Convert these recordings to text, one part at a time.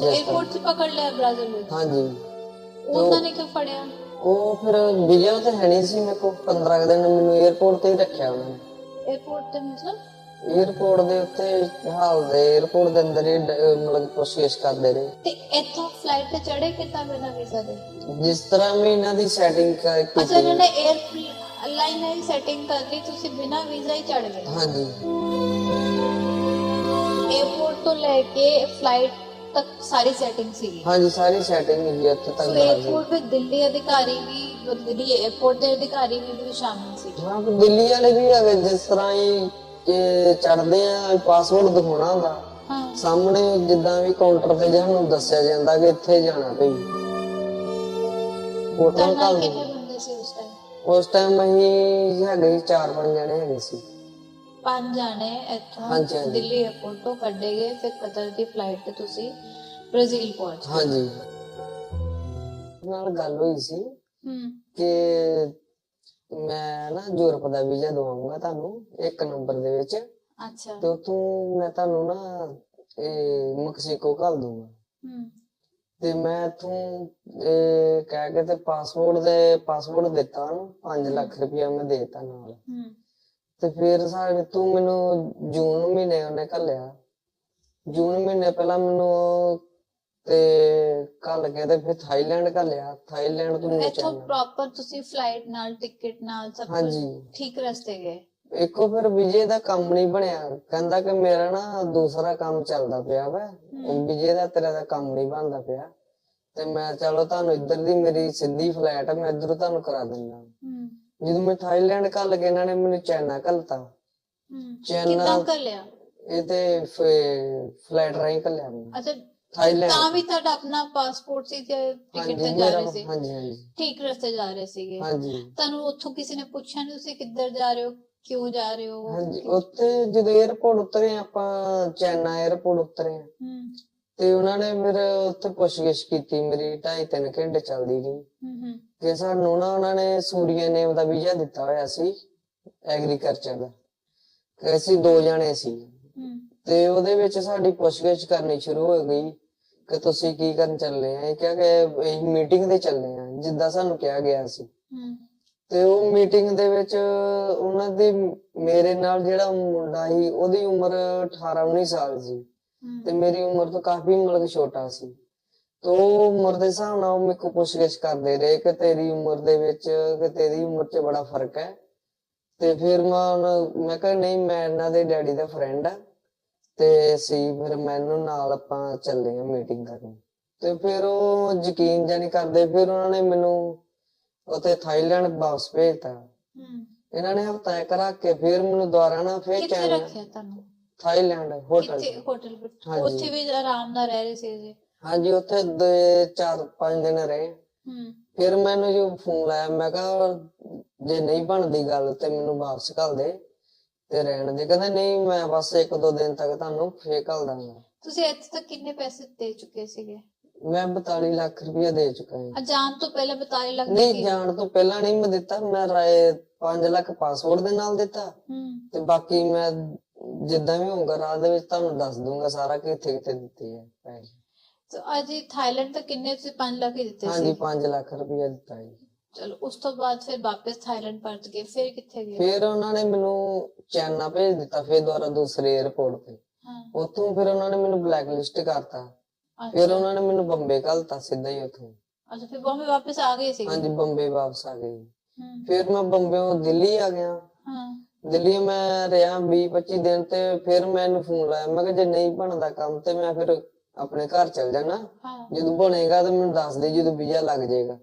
Airport से पकड़ लिया ब्राजील में ਹਾਂਜੀ। ਉਹਨਾਂ ਨੇ ਕਿਉਂ ਫੜਿਆ? ਉਹ ਫਿਰ ਵੀਜ਼ਾ ਤਾਂ ਹੈ ਨਹੀਂ ਸੀ ਮੇਰੇ ਕੋਲ। 15 ਕੁ ਦਿਨ ਮੈਨੂੰ 에어ਪੋਰਟ ਤੇ ਹੀ ਰੱਖਿਆ ਉਹਨਾਂ ਨੇ। 에어ਪੋਰਟ ਤੇ ਮਤਲਬ? 에어ਪੋਰਟ ਦੇ ਉੱਤੇ ਹਾਲ ਦੇ 에어ਪੋਰਟ ਦੇ ਅੰਦਰ ਹੀ ਡ- ਅਹ ਮਤਲਬ ਪ੍ਰੋਸੈਸ ਕਰਦੇ ਰਹੇ। ਤੇ ਇੱਥੋਂ ਫਲਾਈਟ ਤੇ ਚੜੇ ਕਿਤਾ ਬਿਨਾ ਵੀਜ਼ਾ ਦੇ? ਜਿਸ ਤਰ੍ਹਾਂ ਮੈਂ ਇਹਨਾਂ ਦੀ ਸੈਟਿੰਗ ਅੱਛਾ ਕੀਤੀ ਇਹਨਾਂ ਨੇ 에ਅਰ ਲਾਈਨ ਨਾਲ ਸੈਟਿੰਗ ਕਰ ਲਈ ਤੁਸੀਂ ਬਿਨਾ ਵੀਜ਼ਾ ਹੀ ਚੜ ਗਏ। ਹਾਂਜੀ। 에어ਪੋਰਟ ਤੋਂ ਲੈ ਕੇ ਫਲਾਈਟ ਤੱਕ ਸਾਰੀ ਸੈਟਿੰਗ ਸੀਗੀ। ਹਾਂਜੀ ਸਾਰੀ ਸੈਟਿੰਗ ਹੀ ਇੱਥੇ ਤੱਕ ਸੋ ਬਣਾ ਏਅਰਪੋਰਟ ਦੇ ਦਿੱਲੀ ਅਧਿਕਾਰੀ ਵੀ ਦਿੱਲੀ ਏਅਰਪੋਰਟ ਦੇ ਅਧਿਕਾਰੀ ਵੀ ਵੀ ਸ਼ਾਮਿਲ ਸੀ। ਹਾਂ ਦਿੱਲੀ ਵਾਲੇ ਵੀ ਹੈਗੇ ਜਿਸ ਤਰ੍ਹਾਂ ਹੀ ਕਿ ਚੜਦੇ ਆ ਪਾਸਵਰਡ ਦਿਖਾਉਣਾ ਹੁੰਦਾ। ਸਾਹਮਣੇ ਜਿੱਦਾਂ ਵੀ ਕਾਊਂਟਰ ਤੇ ਜਾਨੂੰ ਦੱਸਿਆ ਜਾਂਦਾ ਕਿ ਇੱਥੇ ਜਾਣਾ ਭਈ। ਹੋਟਲ ਤਾਂ ਕਿੰਨੇ ਘਰ ਉਸ ਟਾਈਮ ਉਸ ਟਾਈਮ ਅਸੀਂ ਹੈਗੇ ਸੀ ਚਾਰ ਪੰਜ ਜਣੇ ਹੈਗੇ ਸੀ। ਪੰਜ ਜਾਣੇ ਇੱਥੋਂ ਹਾਂਜੀ। ਦਿੱਲੀ 에어ਪੋਰਟ ਤੋਂ ਕੱਢੇ ਗਏ ਫਿਰ ਕਤਰ ਦੀ ਫਲਾਈਟ ਤੇ ਤੁਸੀਂ ਬ੍ਰਾਜ਼ੀਲ ਪਹੁੰਚ ਗਏ। ਹਾਂਜੀ। ਨਾਲ ਗੱਲ ਹੋਈ ਸੀ ਹੂੰ। ਕਿ ਮੈਂ ਨਾ ਯੂਰਪ ਦਾ ਵੀਜ਼ਾ ਦਵਾਉਂਗਾ ਤੁਹਾਨੂੰ ਇੱਕ ਨੰਬਰ ਦੇ ਵਿੱਚ। ਅੱਛਾ। ਤੇ ਉਥੋਂ ਮੈਂ ਤੁਹਾਨੂੰ ਨਾ ਇਹ ਮੈਕਸੀਕੋ ਘੱਲ ਦੂੰਗਾ ਹੂੰ। ਤੇ ਮੈਂ ਇਥੋਂ ਇਹ ਕਹਿ ਕੇ ਤੇ ਪਾਸਪੋਰਟ ਦੇ ਪਾਸਪੋਰਟ ਦਿੱਤਾ ਉਹਨੂੰ 5 ਲੱਖ ਰੁਪਇਆ ਮੈਂ ਦੇਤਾ ਨਾਲ। ਹੂੰ। ਤੇ ਫਿਰ ਸਾਡੇ ਤੂੰ ਮੈਨੂੰ ਜੂਨ ਮਹੀਨੇ ਉਹਨੇ ਘੱਲਿਆ। ਜੂਨ ਮਹੀਨੇ ਪਹਿਲਾਂ ਮੈਨੂੰ ਤੇ ਘੱਲ ਕੇ ਤੇ ਫਿਰ ਥਾਈਲੈਂਡ ਘੱਲਿਆ। ਥਾਈਲੈਂਡ ਤੋਂ ਨੀਚੇ ਇੱਥੋਂ ਪ੍ਰੋਪਰ ਤੁਸੀਂ ਫਲਾਈਟ ਨਾਲ ਟਿਕਟ ਨਾਲ ਸਭ ਕੁਝ ਹਾਂਜੀ। ਠੀਕ ਰਸਤੇ ਗਏ? ਇੱਕੋ ਫਿਰ ਵਿਜੇ ਦਾ ਕੰਮ ਨਹੀਂ ਬਣਿਆ। ਕਹਿੰਦਾ ਕਿ ਮੇਰਾ ਨਾ ਦੂਸਰਾ ਕੰਮ ਚੱਲਦਾ ਪਿਆ ਵਾ। ਵਿਜੇ ਦਾ ਤੇਰਾ ਦਾ ਕੰਮ ਨਹੀਂ ਬਣਦਾ ਪਿਆ। ਤੇ ਮੈਂ ਚਲੋ ਤੁਹਾਨੂੰ ਇੱਧਰ ਦੀ ਮੇਰੀ ਸਿੱਧੀ ਫਲਾਈਟ ਹੈ ਮੈਂ ਇੱਧਰੋਂ ਤੁਹਾਨੂੰ ਕਰਾ ਦਿੰਦਾ। ਹੂੰ। ਜਦੋਂ ਮੈਂ ਥਾਈਲੈਂਡ ਕੱਲ ਲਗੇ ਇਹਨਾਂ ਨੇ ਮੈਨੂੰ ਚਾਈਨਾ ਕੱਲਤਾ ਚਾਈਨਾ ਕਿੱਦਾਂ ਕਰ ਇਹ ਤੇ ਫਲੈਟ ਰਾਈ ਕੱਲਿਆ ਅੱਛਾ ਥਾਈਲੈਂਡ। ਤਾਂ ਵੀ ਤੁਹਾਡਾ ਆਪਣਾ ਪਾਸਪੋਰਟ ਸੀ ਤੇ ਟਿਕਟ ਤੇ ਜਾ ਰਹੇ ਸੀ? ਹਾਂਜੀ ਹਾਂਜੀ। ਠੀਕ ਰਸਤੇ ਜਾ ਰਹੇ ਸੀਗੇ। ਹਾਂਜੀ। ਤੁਹਾਨੂੰ ਉੱਥੋਂ ਕਿਸੇ ਨੇ ਪੁੱਛਿਆ ਨਹੀਂ ਤੁਸੀਂ ਕਿੱਧਰ ਜਾ ਰਹੇ ਹੋ ਕਿਉਂ ਜਾ ਰਹੇ ਹੋ? ਹਾਂਜੀ ਉੱਥੇ ਜਦੋਂ 에어ਪੋਰਟ ਉਤਰੇ ਆਪਾਂ ਚੈਨਾ 에어ਪੋਰਟ ਉਤਰੇ ਆ। ਤੇ ਉਹਨਾਂ ਨੇ ਮੇਰੇ ਉੱਥੇ ਪੁੱਛਗਿੱਛ ਕੀਤੀ ਮੇਰੀ 2.5 3 ਘੰਟੇ ਚੱਲਦੀ ਰਹੀ। ਹੂੰ ਕਿ ਸਾਨੂੰ ਨਾ ਉਹਨਾਂ ਨੇ ਸੂਰੀਆ ਨੇਮ ਦਾ ਵੀਜ਼ਾ ਦਿੱਤਾ ਹੋਇਆ ਸੀ ਐਗਰੀਕਲਚਰ ਦਾ। ਕਿ ਅਸੀਂ ਦੋ ਜਣੇ ਸੀ। ਤੇ ਉਹਦੇ ਵਿੱਚ ਸਾਡੀ ਪੁੱਛਗਿੱਛ ਕਰਨੀ ਸ਼ੁਰੂ ਹੋ ਗਈ ਕਿ ਤੁਸੀਂ ਕੀ ਕਰਨ ਚੱਲੇ ਆ? ਇਹ ਕਿਹਾ ਕਿ ਅਸੀਂ ਮੀਟਿੰਗ ਤੇ ਚੱਲੇ ਆ ਜਿੱਦਾਂ ਸਾਨੂੰ ਕਿਹਾ ਗਿਆ ਸੀ। ਤੇ ਉਹ ਮੀਟਿੰਗ ਦੇ ਵਿੱਚ ਉਹਨਾਂ ਦੇ ਮੇਰੇ ਨਾਲ ਜਿਹੜਾ ਮੁੰਡਾ ਸੀ ਉਹਦੀ ਉਮਰ 18 19 ਸਾਲ ਸੀ। ਤੇ ਮੇਰੀ ਉਮਰ ਤੋਂ ਕਾਫੀ ਮਤਲਬ ਛੋਟਾ ਸੀ। ਤੋ ਉਮਰ ਦੇ ਹਿਸਾਬ ਨਾਲ ਉਹ ਮੇਰੇ ਕੋਲ ਪੁੱਛਗਿੱਛ ਕਰਦੇ ਰਹੇ ਕਿ ਤੇਰੀ ਉਮਰ ਦੇ ਵਿੱਚ ਕਿ ਤੇਰੀ ਉਮਰ 'ਚ ਬੜਾ ਫ਼ਰਕ ਹੈ। ਤੇ ਫਿਰ ਮੈਂ ਮੈਂ ਕਿਹਾ ਨਹੀਂ ਮੈਂ ਇਹਨਾਂ ਦੇ ਡੈਡੀ ਦਾ ਫਰੈਂਡ ਆ। ਤੇ ਅਸੀਂ ਫਿਰ ਮੈਨੂੰ ਨਾਲ ਆਪਾਂ ਚੱਲੇ ਆ ਮੀਟਿੰਗ ਕਰਨ। ਤੇ ਫਿਰ ਉਹ ਯਕੀਨ ਜਾਨੀ ਕਰਦੇ ਫਿਰ ਉਹਨਾਂ ਨੇ ਮੈਨੂੰ ਉੱਥੇ ਥਾਈਲੈਂਡ ਵਾਪਸ ਭੇਜਤਾ। ਹੂੰ। ਇਹਨਾਂ ਨੇ ਹਫਤਾ ਇੱਕ ਰੱਖ ਕੇ ਫਿਰ ਮੈਨੂੰ ਦੁਬਾਰਾ ਨਾ ਫਿਰ ਕਿੱਥੇ ਰੱਖਿਆ ਤੁਹਾਨੂੰ? ਥਾਈਲੈਂਡ ਹੋਟਲ ਕਿੱਥੇ ਹੋਟਲ ਵਿੱਚ ਹਾਂਜੀ। ਉੱਥੇ ਵੀ ਆਰਾਮ ਨਾਲ ਰਹਿ ਰਹੇ ਸੀ ਜੀ। ਹਾਂਜੀ ਉੱਥੇ ਦੋ ਚਾਰ ਪੰਜ ਦਿਨ ਰਹੇ। ਹੂੰ। ਫਿਰ ਮੈਨੂੰ ਜੋ ਫੋਨ ਲਾਇਆ ਮੈਂ ਕਿਹਾ ਜੇ ਨਹੀਂ ਬਣਦੀ ਗੱਲ ਤੇ ਮੈਨੂੰ ਵਾਪਸ ਘੱਲ ਦੇ ਤੇ ਰਹਿਣ ਦੇ। ਕਹਿੰਦੇ ਨਹੀਂ ਮੈਂ ਬਸ ਇੱਕ ਦੋ ਦਿਨ ਤੱਕ ਤੁਹਾਨੂੰ ਫੇਰ ਘੱਲ ਦਾਂਗਾ। ਤੁਸੀਂ ਇੱਥੇ ਤੱਕ ਕਿੰਨੇ ਪੈਸੇ ਦੇ ਚੁੱਕੇ ਸੀਗੇ? ਮੈਂ 42 ਲੱਖ ਰੁਪਇਆ ਦੇ ਚੁੱਕਾ ਹਾਂ ਆ ਜਾਣ ਤੋਂ ਪਹਿਲਾਂ 42 ਲੱਖ ਨਹੀਂ ਦਿੱਤੇ ਜਾਣ ਤੋਂ ਪਹਿਲਾਂ ਨਹੀਂ ਮੈਂ ਦਿੱਤਾ। ਮੈਂ ਰਾਏ 5 ਲੱਖ ਪਾਸਪੋਰਟ ਦੇ ਨਾਲ ਦਿੱਤਾ। ਹੂੰ। ਤੇ ਬਾਕੀ ਮੈਂ ਜਿੱਦਾਂ ਵੀ ਹੋਊਗਾ ਰਾਹ ਦੇ ਵਿੱਚ ਤੁਹਾਨੂੰ ਦੱਸ ਦੂੰਗਾ ਸਾਰਾ ਕਿ ਕਿੱਥੇ ਕਿੱਥੇ ਦਿੱਤੇ ਆ ਪੈਸੇ। ਸੋ ਅੱਜ ਥਾਈਲੈਂਡ ਤੱਕ ਕਿੰਨੇ ਤੁਸੀਂ 5 ਲੱਖ ਹੀ ਦਿੱਤੇ ਹਾਂਜੀ ਸੀ 5 ਲੱਖ ਰੁਪਇਆ ਦਿੱਤਾ ਜੀ। ਚਲੋ ਉਸ ਤੋਂ ਬਾਅਦ ਫਿਰ ਵਾਪਸ ਥਾਈਲੈਂਡ ਪਰਤ ਗਏ ਫਿਰ ਕਿੱਥੇ ਗਏ? ਫਿਰ ਉਹਨਾਂ ਨੇ ਮੈਨੂੰ ਚਾਈਨਾ ਭੇਜ ਦਿੱਤਾ ਫਿਰ ਦੁਬਾਰਾ ਦੂਸਰੇ 에ਅਰਪੋਰਟ ਤੇ। ਹਾਂ। ਉੱਥੋਂ ਫਿਰ ਉਹਨਾਂ ਨੇ ਮੈਨੂੰ ਬਲੈਕ ਲਿਸਟ ਕਰਤਾ। ਫਿਰ ਉਹਨਾਂ ਨੇ ਮੈਨੂੰ ਬੰਬੇ ਘਲਤਾ ਸਿੱਧਾ ਹੀ ਉੱਥੋਂ। ਅੱਛਾ ਫਿਰ ਬੰਬੇ ਵਾਪਸ ਆ ਗਏ ਸੀ ਹਾਂਜੀ ਬੰਬੇ ਵਾਪਸ ਆ ਗਏ। ਹੂੰ। ਫਿਰ ਮੈਂ ਬੰਬੇੋਂ ਦਿੱਲੀ ਆ ਗਿਆ। ਹਾਂ। ਦਿੱਲੀ ਮੈਂ ਰਿਹਾ 20 25 ਦਿਨ ਤੇ ਫਿਰ ਮੈਨੂੰ ਫੋਨ ਲਾਇਆ। ਮੈਂ ਕਿਹਾ ਜੇ ਨਹੀਂ ਬਣਦਾ ਕੰਮ ਤੇ ਮੈਂ ਫਿਰ ਆਪਣੇ ਘਰ ਚਲ ਜਾਣਾ। ਜਦੋਂ ਬਣੇਗਾ ਤਾਂ ਮੈਨੂੰ ਦੱਸ ਦੇ ਜਦੋਂ ਵੀਜ਼ਾ ਲੱਗ ਜਾਏਗਾ।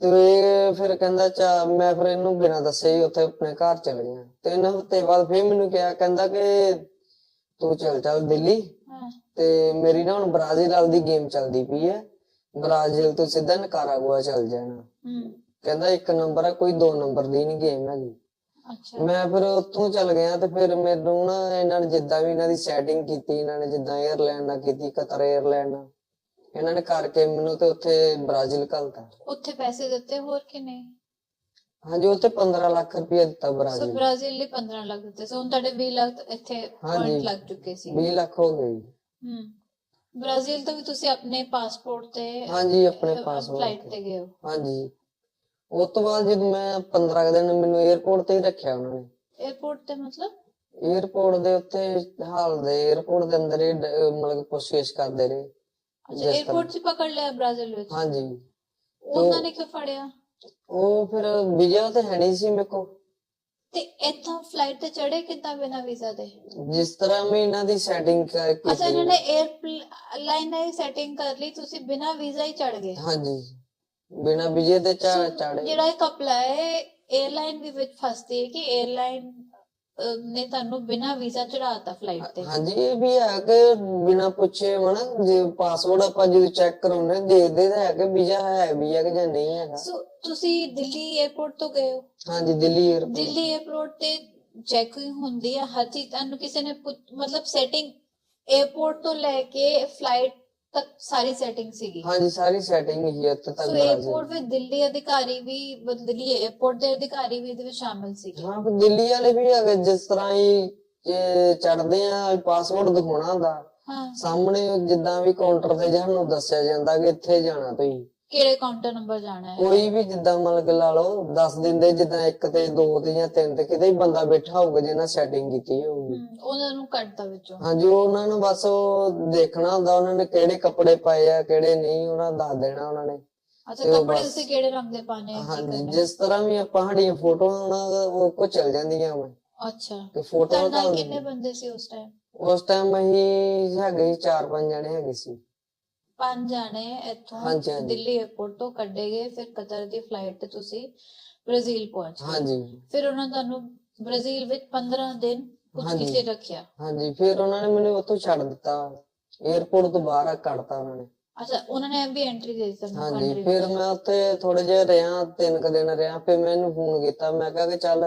ਤੇ ਫਿਰ ਕਹਿੰਦਾ ਚਾ ਮੈਂ ਫਿਰ ਇਹਨੂੰ ਬਿਨਾਂ ਦੱਸੇ ਹੀ ਉੱਥੇ ਆਪਣੇ ਘਰ ਚਲ ਗਿਆ ਤਿੰਨ ਹਫ਼ਤੇ ਬਾਅਦ ਫਿਰ ਮੈਨੂੰ ਕਿਹਾ ਕਹਿੰਦਾ ਕਿ ਤੂੰ ਚੱਲ ਚੱਲ ਦਿੱਲੀ। ਤੇ ਮੇਰੀ ਨਾ ਹੁਣ ਬ੍ਰਾਜ਼ੀਲ ਵਾਲ ਦੀ ਗੇਮ ਚੱਲਦੀ ਪਈ ਹੈ। ਬ੍ਰਾਜ਼ੀਲ ਤੋਂ ਸਿੱਧਾ ਨਿਕਾਰਾਗੁਆ ਚੱਲ ਜਾਣਾ। ਕਹਿੰਦਾ ਇੱਕ ਨੰਬਰ ਹੈ ਕੋਈ ਦੋ ਨੰਬਰ ਦੀ ਨਹੀਂ ਗੇਮ ਹੈਗੀ। ਅੱਛਾ। ਮੈਂ ਫਿਰ ਉੱਥੋਂ ਚੱਲ ਗਿਆ ਤੇ ਫਿਰ ਮੈਨੂੰ ਨਾ ਇਹਨਾਂ ਨੇ ਜਿੱਦਾਂ ਵੀ ਇਹਨਾਂ ਦੀ ਸੈਟਿੰਗ ਕੀਤੀ ਇਹਨਾਂ ਨੇ ਜਿੱਦਾਂ 에ਅਰਲਾਈਨ ਨਾਲ ਕੀਤੀ ਕਤਰ 에ਅਰਲਾਈਨ ਨਾਲ ਇਹਨਾਂ ਨੇ ਕਰਕੇ ਮੈਨੂੰ ਤੇ ਉੱਥੇ ਬ੍ਰਾਜ਼ੀਲ ਘਲਤਾ। ਉੱਥੇ ਪੈਸੇ ਦਿੱਤੇ ਹੋਰ ਕਿ ਨਹੀਂ? ਹਾਂਜੀ ਉੱਥੇ 15 ਲੱਖ ਰੁਪਏ ਦਿੱਤਾ ਸੋ ਬ੍ਰਾਜ਼ੀਲ ਬ੍ਰਾਜ਼ੀਲ ਲਈ 15 ਲੱਖ ਦਿੱਤੇ। ਸੋ ਹੁਣ ਤੁਹਾਡੇ 20 ਲੱਖ ਇੱਥੇ ਹਾਂਜੀ। ਪੁਆਇੰਟ ਲੱਗ ਚੁੱਕੇ ਸੀ। 20 ਲੱਖ ਹੋ ਗਏ। ਹੂੰ। ਬ੍ਰਾਜ਼ੀਲ ਤੋਂ ਵੀ ਤੁਸੀਂ ਆਪਣੇ ਪਾਸਪੋਰਟ ਤੇ ਹਾਂਜੀ ਆਪਣੇ ਫਲਾਈਟ ਪਾਸਪੋਰਟ ਤੇ ਗਏ ਹੋ। ਹਾਂਜੀ। ਉਹ ਤੋਂ ਬਾਅਦ ਜਦ ਮੈਂ 15 ਕੁ ਦਿਨ ਮੈਨੂੰ 에어ਪੋਰਟ ਤੇ ਹੀ ਰੱਖਿਆ ਉਹਨਾਂ ਨੇ। 에어ਪੋਰਟ ਤੇ ਮਤਲਬ? 에어ਪੋਰਟ ਦੇ ਉੱਤੇ ਹਾਲ ਦੇ 에어ਪੋਰਟ ਦੇ ਅੰਦਰ ਹੀ ਮਤਲਬ ਕੋਸ਼ਿਸ਼ ਕਰਦੇ ਰਹੇ। ਅੱਛਾ 에어ਪੋਰਟ 'ਚ ਪਕੜ ਲਿਆ ਬ੍ਰਾਜ਼ੀਲ ਵਿੱਚ? ਹਾਂਜੀ। ਉਹਨਾਂ ਨੇ ਕਿਉਂ ਫੜਿਆ? ਉਹ ਫਿਰ ਵੀਜ਼ਾ ਤਾਂ ਹੈ ਨਹੀਂ ਸੀ ਮੇਰੇ ਕੋਲ। ਤੇ ਇੱਥੋਂ ਫਲਾਈਟ ਤੇ ਚੜੇ ਕਿੱਦਾਂ ਬਿਨਾਂ ਵੀਜ਼ਾ ਦੇ? ਜਿਸ ਤਰ੍ਹਾਂ ਮੈਂ ਇਹਨਾਂ ਦੀ ਸੈਟਿੰਗ ਅੱਛਾ ਇਹਨਾਂ ਨੇ 에ਅਰਲਾਈਨ ਦੀ ਸੈਟਿੰਗ ਕਰ ਲਈ ਤੁਸੀਂ ਬਿਨਾ ਵੀਜ਼ਾ ਹੀ ਚੜ ਗਏ? ਹਾਂਜੀ। ਬਿਨਾ ਵਿਜੇ ਦੇ ਚਾ ਚਾੜੇ। ਜਿਹੜਾ ਇਹ ਕਪਲਾ ਹੈ 에ਅਰਲਾਈਨ ਵੀ ਵਿੱਚ ਫਸਦੀ ਹੈ ਕਿ 에ਅਰਲਾਈਨ ਨੇ ਤੁਹਾਨੂੰ ਬਿਨਾ ਵੀਜ਼ਾ ਚੜਾਤਾ ਫਲਾਈਟ ਤੇ? ਹਾਂਜੀ ਇਹ ਵੀ ਹੈ ਕਿ ਬਿਨਾ ਪੁੱਛੇ ਹਨਾ ਜੇ ਪਾਸਵਰਡ ਆਪਾਂ ਜਦੋਂ ਚੈੱਕ ਕਰਾਉਂਦੇ ਹਾਂ, ਦੇਖਦੇ ਤਾਂ ਹੈ ਕਿ ਵੀਜ਼ਾ ਹੈ ਵੀ ਹੈ ਕਿ ਜਾਂ ਨਹੀਂ ਹੈਗਾ। ਸੋ ਤੁਸੀਂ ਦਿੱਲੀ 에ਅਰਪੋਰਟ ਤੋਂ ਗਏ ਹੋ? ਹਾਂਜੀ ਦਿੱਲੀ 에ਅਰਪੋਰਟ ਦਿੱਲੀ 에ਅਰਪੋਰਟ ਤੇ ਚੈਕਿੰਗ ਹੁੰਦੀ ਹੈ ਹਰ ਚੀਜ਼ ਤੁਹਾਨੂੰ ਕਿਸੇ ਨੇ ਮਤਲਬ ਸੈਟਿੰਗ 에ਅਰਪੋਰਟ ਤੋਂ ਲੈ ਕੇ ਫਲਾਈਟ ਤੱਕ ਸਾਰੀ ਸੈਟਿੰਗ ਸੀਗੀ। ਹਾਂਜੀ ਸਾਰੀ ਸੈਟਿੰਗ ਹੀ ਇੱਥੇ ਤੱਕ ਸੋ 에ਅਰਪੋਰਟ ਵਿੱਚ ਦਿੱਲੀ ਅਧਿਕਾਰੀ ਵੀ ਦਿੱਲੀ 에ਅਰਪੋਰਟ ਦੇ ਅਧਿਕਾਰੀ ਵੀ ਇਹਦੇ ਵਿੱਚ ਸ਼ਾਮਲ ਸੀਗੇ ਹਾਂ ਫਿਰ ਦਿੱਲੀ ਵਾਲੇ ਵੀ ਹੈਗੇ ਜਿਸ ਤਰ੍ਹਾਂ ਹੀ ਚੜਦੇ ਆ ਪਾਸਵਰਡ ਦਿਖਾਉਣਾ ਹੁੰਦਾ। ਹਾਂ। ਸਾਹਮਣੇ ਜਿੱਦਾਂ ਵੀ ਕਾਊਂਟਰ ਤੇ ਸਾਨੂੰ ਦੱਸਿਆ ਜਾਂਦਾ ਕਿ ਇੱਥੇ ਜਾਣਾ ਤੁਸੀਂ। ਕਿਹੜੇ ਕਾਊਂਟਰ ਨੰਬਰ ਜਾਣਾ ਹੈ? ਕੋਈ ਵੀ ਜਿੱਦਾਂ ਮਤਲਬ ਕਿ ਲਾ ਲਓ ਦੱਸ ਦਿੰਦੇ ਜਿੱਦਾਂ ਇੱਕ ਤੇ ਦੋ ਤੇ ਜਾਂ ਤਿੰਨ ਤੇ ਕਿਤੇ ਹੀ ਬੰਦਾ ਬੈਠਾ ਹੋਊਗਾ ਜਿਹਨਾਂ ਸੈਟਿੰਗ ਕੀਤੀ ਹੋਊਗੀ। ਹਮ, ਉਹਨਾਂ ਨੂੰ ਕੱਢਤਾ ਵਿੱਚੋਂ। ਹਾਂਜੀ ਉਹਨਾਂ ਨੂੰ ਬਸ ਉਹ ਦੇਖਣਾ ਹੁੰਦਾ ਉਹਨਾਂ ਨੇ ਕਿਹੜੇ ਕੱਪੜੇ ਪਾਏ ਆ ਕਿਹੜੇ ਨਹੀਂ ਉਹਨਾਂ ਦੱਸ ਦੇਣਾ ਉਹਨਾਂ ਨੇ। ਅੱਛਾ ਤੇ ਉਹ ਕੱਪੜੇ ਬਸ- ਤੁਸੀਂ ਕਿਹੜੇ ਰੰਗ ਦੇ ਪਾਣੇ ਆ ਕੀ ਹਾਂਜੀ ਕਰਨਾ? ਹੈ? ਜਿਸ ਤਰ੍ਹਾਂ ਵੀ ਆਪਾਂ ਸਾਡੀਆਂ ਫੋਟੋਆਂ ਉਹਨਾਂ ਉਹ ਕੋ ਚੱਲ ਜਾਂਦੀਆਂ ਵਾ। ਅੱਛਾ ਤੇ ਫੋਟੋ ਤੁਹਾਡੇ ਨਾਲ ਕਿੰਨੇ ਬੰਦੇ ਸੀ ਉਸ ਟਾਈਮ ਉਸ ਟਾਈਮ ਅਸੀਂ ਹੈਗੇ ਸੀ ਚਾਰ ਪੰਜ ਜਣੇ ਹੈਗੇ ਸੀ। ਪੰਜ ਜਾਣੇ ਇੱਥੋਂ ਦਿੱਲੀ 에어ਪੋਰਟ ਤੋਂ ਕੱਢੇ ਗਏ ਫਿਰ ਕਤਰ ਦੀ ਫਲਾਈਟ ਤੇ ਤੁਸੀਂ ਬ੍ਰਾਜ਼ੀਲ ਪਹੁੰਚ ਗਏ। ਹਾਂਜੀ। ਫਿਰ ਉਹਨਾਂ ਤੁਹਾਨੂੰ ਬ੍ਰਾਜ਼ੀਲ ਵਿੱਚ 15 ਦਿਨ ਕੁਝ ਹਾਂਜੀ। ਕਿਸੇ ਰੱਖਿਆ। ਹਾਂਜੀ ਫਿਰ ਉਹਨਾਂ ਨੇ ਮੈਨੂੰ ਉੱਥੋਂ ਛੱਡ ਦਿੱਤਾ। ਏਅਰਪੋਰਟ ਤੋਂ ਬਾਹਰ ਕੱਢਤਾ ਉਹਨਾਂ ਨੇ। ਅੱਛਾ ਉਹਨਾਂ ਨੇ ਵੀ ਐਂਟਰੀ ਦੇ ਦਿੱਤੀ ਤੁਹਾਨੂੰ ਹਾਂਜੀ ਫਿਰ ਮੈਂ ਉੱਥੇ ਥੋੜੇ ਜਿਹਾ ਰਿਹਾ ਤਿੰਨ ਕ ਦਿਨ ਰਿਹਾ ਫਿਰ ਮੈਂ ਇਹਨੂੰ ਫੋਨ ਕੀਤਾ। ਮੈਂ ਕਿਹਾ ਕਿ ਚੱਲ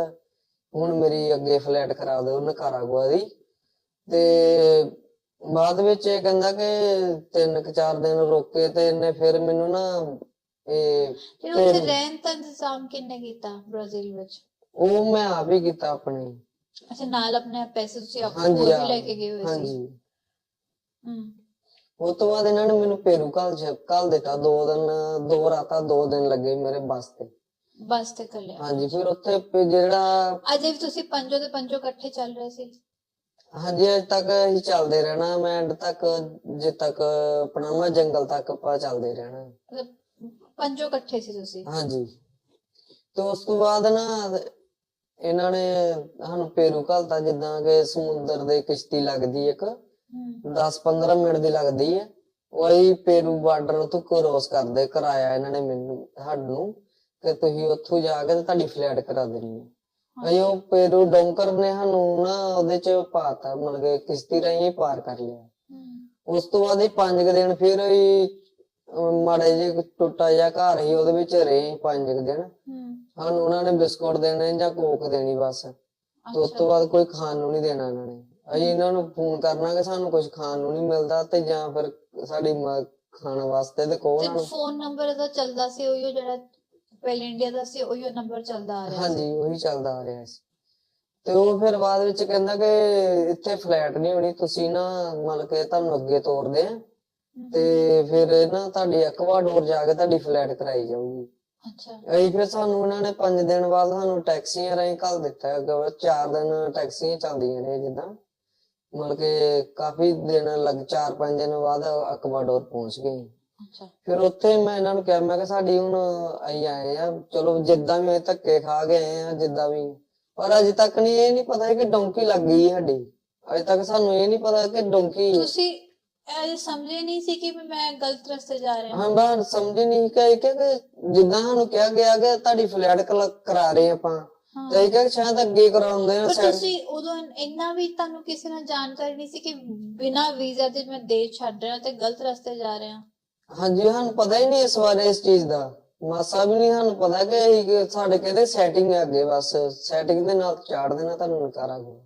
ਹੁਣ ਮੇਰੀ ਅੱਗੇ ਫਲੈਟ ਕਰਾ ਦੇ ਉਹਨਾਂ ਕਾਰਾਗੁਆ ਦੀ। ਤੇ ਬਾਅਦ ਵਿੱਚ ਇਹ ਕਹਿੰਦਾ ਕਿ ਤਿੰਨ ਕੁ ਚਾਰ ਦਿਨ ਰੋਕੇ ਤੇ ਇਹਨੇ ਫਿਰ ਮੈਨੂੰ ਨਾ ਇਹ ਫਿਰ ਉੱਥੇ ਤੇ- ਰਹਿਣ ਦਾ ਇੰਤਜ਼ਾਮ ਕਿੰਨੇ ਕੀਤਾ ਬ੍ਰਾਜ਼ੀਲ ਵਿੱਚ? ਉਹ ਮੈਂ ਆਪ ਹੀ ਕੀਤਾ ਆਪਣੇ। ਅੱਛਾ ਨਾਲ ਆਪਣੇ ਪੈਸੇ ਤੁਸੀਂ ਆਪ ਹਾਂਜੀ ਲੈ ਕੇ ਗਏ ਹੋਏ ਸੀ? ਹਾਂਜੀ। ਹਮ ਉਸ ਤੋਂ ਬਾਅਦ ਇਹਨਾਂ ਨੇ ਮੈਨੂੰ ਪੇਰੂ ਘੱਲ ਘੱਲ ਦਿੱਤਾ। ਦੋ ਦਿਨ ਦੋ ਰਾਤਾਂ ਦੋ ਦਿਨ ਲੱਗੇ ਮੇਰੇ ਬੱਸ ਤੇ। ਬਸ ਤੇ ਕਰ ਲਿਆ ਹਾਂਜੀ ਫਿਰ ਉੱਥੇ ਪ- ਜਿਹੜਾ ਅਜੇ ਵੀ ਤੁਸੀਂ ਪੰਜੋ ਦੇ ਪੰਜੋ ਇਕੱਠੇ ਚੱਲ ਰਹੇ ਸੀ? ਹਾਂਜੀ ਅੱਜ ਤੱਕ ਅਸੀਂ ਚੱਲਦੇ ਰਹਿਣਾ। ਮੈਂ ਐਂਡ ਤੱਕ ਜੇ ਤੱਕ ਪਨਾਮਾ ਜੰਗਲ ਤੱਕ ਆਪਾਂ ਚੱਲਦੇ ਰਹਿਣਾ। ਮਤਲਬ ਪੰਜੋ ਇਕੱਠੇ ਸੀ ਤੁਸੀਂ? ਹਾਂਜੀ। ਤੇ ਉਸ ਤੋਂ ਬਾਅਦ ਨਾ ਇਹਨਾਂ ਨੇ ਸਾਨੂੰ ਪੇਰੂ ਘਲਤਾ ਜਿੱਦਾਂ ਕਿ ਸਮੁੰਦਰ ਦੇ ਕਿਸ਼ਤੀ ਲੱਗਦੀ ਇੱਕ। ਹਮ 10-15 ਮਿੰਟ ਦੀ ਲੱਗਦੀ ਹੈ ਉਹੀ ਪੇਰੂ ਬਾਰਡਰ ਤੋਂ ਕ੍ਰੋਸ ਕਰਦੇ ਕਰਾਇਆ ਇਹਨਾਂ ਨੇ ਮੈਨੂੰ ਸਾਨੂੰ। ਕਿ ਤੁਸੀਂ ਉੱਥੋਂ ਜਾ ਕੇ ਤੇ ਤੁਹਾਡੀ ਫਲਾਈਟ ਕਰਾ ਦੇਣੀ ਹੈ ਉਹ ਪੇਰੂ ਡੋਂਕਰ ਨੇ ਸਾਨੂੰ ਨਾ ਉਹਦੇ ਚ ਪਾਤਾ ਮਤਲਬ ਕਿ ਕਿਸ਼ਤੀ ਰਾਹੀਂ ਪਾਰ ਕਰ ਲਿਆ। ਉਸ ਤੋਂ ਬਾਅਦ ਇਹ ਪੰਜ ਕੁ ਦਿਨ ਫਿਰ ਹੀ ਅਹ ਮਾੜੇ ਜਿਹੇ ਟੁੱਟਾ ਜਿਹਾ ਘਰ ਸੀ ਉਹਦੇ ਵਿੱਚ ਰਹੇ ਪੰਜ ਕੁ ਦਿਨ। ਹਮ ਸਾਨੂੰ ਉਹਨਾਂ ਨੇ ਬਿਸਕੁਟ ਦੇਣੇ ਜਾਂ ਕੋਕ ਦੇਣੀ ਬਸ। ਉਸ ਤੋਂ ਬਾਅਦ ਕੋਈ ਖਾਣ ਨੂੰ ਨਹੀਂ ਦੇਣਾ ਇਹਨਾਂ ਨੇ। ਅਸੀਂ ਇਹਨਾਂ ਨੂੰ ਫੋਨ ਕਰਨਾ ਕਿ ਸਾਨੂੰ ਕੁਝ ਖਾਣ ਨੂੰ ਨਹੀਂ ਮਿਲਦਾ ਤੇ ਜਾਂ ਫਿਰ ਸਾਡੀ ਖਾਣ ਵਾਸਤੇ ਤੇ ਨੂੰ ਫੋਨ ਨੰਬਰ ਇਹਦਾ ਚੱਲਦਾ ਸੀ ਉਹੀ ਜਿਹੜਾ ਪਹਿਲੇ ਇੰਡੀਆ ਦਾ ਸੀ ਉਹੀ ਨੰਬਰ ਚੱਲਦਾ ਆ ਰਿਹਾ ਸੀ। ਹਾਂਜੀ ਉਹੀ ਚੱਲਦਾ ਆ ਰਿਹਾ ਸੀ। ਤੇ ਉਹ ਫਿਰ ਬਾਅਦ ਵਿੱਚ ਕਹਿੰਦਾ ਕਿ ਇੱਥੇ ਫਲੈਟ ਨਹੀਂ ਹੋਣੀ ਤੁਸੀਂ ਨਾ ਮਤਲਬ ਕਿ ਤੁਹਾਨੂੰ ਅੱਗੇ ਤੋਰਦੇ ਆ। ਤੇ ਫਿਰ ਨਾ ਤੁਹਾਡੀ ਐਕਵਾਡੋਰ ਜਾ ਕੇ ਤੁਹਾਡੀ ਫਲੈਟ ਕਰਾਈ ਜਾਊਗੀ। ਅੱਛਾ। ਅਸੀਂ ਫਿਰ ਸਾਨੂੰ ਉਹਨਾਂ ਨੇ 5 ਦਿਨ ਬਾਅਦ ਸਾਨੂੰ ਟੈਕਸੀਆਂ ਰਾਹੀਂ ਘੱਲ ਦਿੱਤਾ ਹੈਗਾ ਚਾਰ ਦਿਨ ਟੈਕਸੀਆਂ ਚੱਲਦੀਆਂ ਨੇ ਜਿੱਦਾਂ ਮਤਲਬ ਕਿ ਕਾਫੀ ਦਿਨ ਲੱਗ 4-5 ਦਿਨ ਬਾਅਦ ਐਕਵਾਡੋਰ ਪਹੁੰਚ ਗਏ। ਅੱਛਾ। ਫਿਰ ਉੱਥੇ ਮੈਂ ਇਹਨਾਂ ਨੂੰ ਕਿਹਾ ਮੈਂ ਕਿ ਸਾਡੀ ਹੁਣ ਅਸੀਂ ਆਏ ਆ ਚਲੋ ਜਿੱਦਾਂ ਵੀ ਅਸੀਂ ਧੱਕੇ ਖਾ ਕੇ ਆਏ ਆ ਜਿੱਦਾਂ ਵੀ। ਪਰ ਅਜੇ ਤੱਕ ਨਹੀਂ ਇਹ ਨਹੀਂ ਪਤਾ ਕਿ ਡੋਂਕੀ ਲੱਗ ਗਈ ਸਾਡੀ। ਅਜੇ ਤੱਕ ਸਾਨੂੰ ਇਹ ਨਹੀਂ ਪਤਾ ਕਿ ਡੋਂਕੀ ਤੁਸੀਂ ਇਹ ਸਮਝੇ ਨਹੀਂ ਸੀ ਕਿ ਮੈਂ ਗਲਤ ਰਸਤੇ ਜਾ ਰਿਹਾ। ਹਾਂ ਬਾਹਰ ਸਮਝ ਨਹੀਂ ਕਿ ਕਿ ਕਿ ਜਿੱਦਾਂ ਸਾਨੂੰ ਕਿਹਾ ਗਿਆ ਕਿ ਤੁਹਾਡੀ ਫਲੈਟ ਕਰਾ ਰਹੇ ਆਪਾਂ। ਤੇ ਕਿ ਸ਼ਾਇਦ ਅੱਗੇ ਕਰਾਉਂਦੇ ਆ ਪਰ ਤੁਸੀਂ ਉਦੋਂ ਇੰਨਾ ਵੀ ਤੁਹਾਨੂੰ ਕਿਸੇ ਨਾਲ ਜਾਣਕਾਰੀ ਨਹੀਂ ਸੀ ਕਿ ਬਿਨਾਂ ਵੀਜ਼ਾ ਦੇ ਮੈਂ ਦੇਸ਼ ਛੱਡ ਰਿਹਾ ਤੇ ਗਲਤ ਰਸਤੇ ਜਾ ਰਿਹਾ। ਹਾਂਜੀ, ਸਾਨੂੰ ਪਤਾ ਹੀ ਨਹੀਂ ਇਸ ਬਾਰੇ ਇਸ ਚੀਜ਼ ਦਾ। ਮਾਸਾ ਵੀ ਨਹੀਂ ਸਾਨੂੰ ਪਤਾ ਕਿ ਅਸੀਂ ਸਾਡੇ ਕਹਿੰਦੇ ਸੈਟਿੰਗ ਹੈ ਅੱਗੇ, ਬਸ ਸੈਟਿੰਗ ਦੇ ਨਾਲ ਚਾੜ ਦੇਣਾ ਤੁਹਾਨੂੰ ਨਕਾਰਾ ਕੋ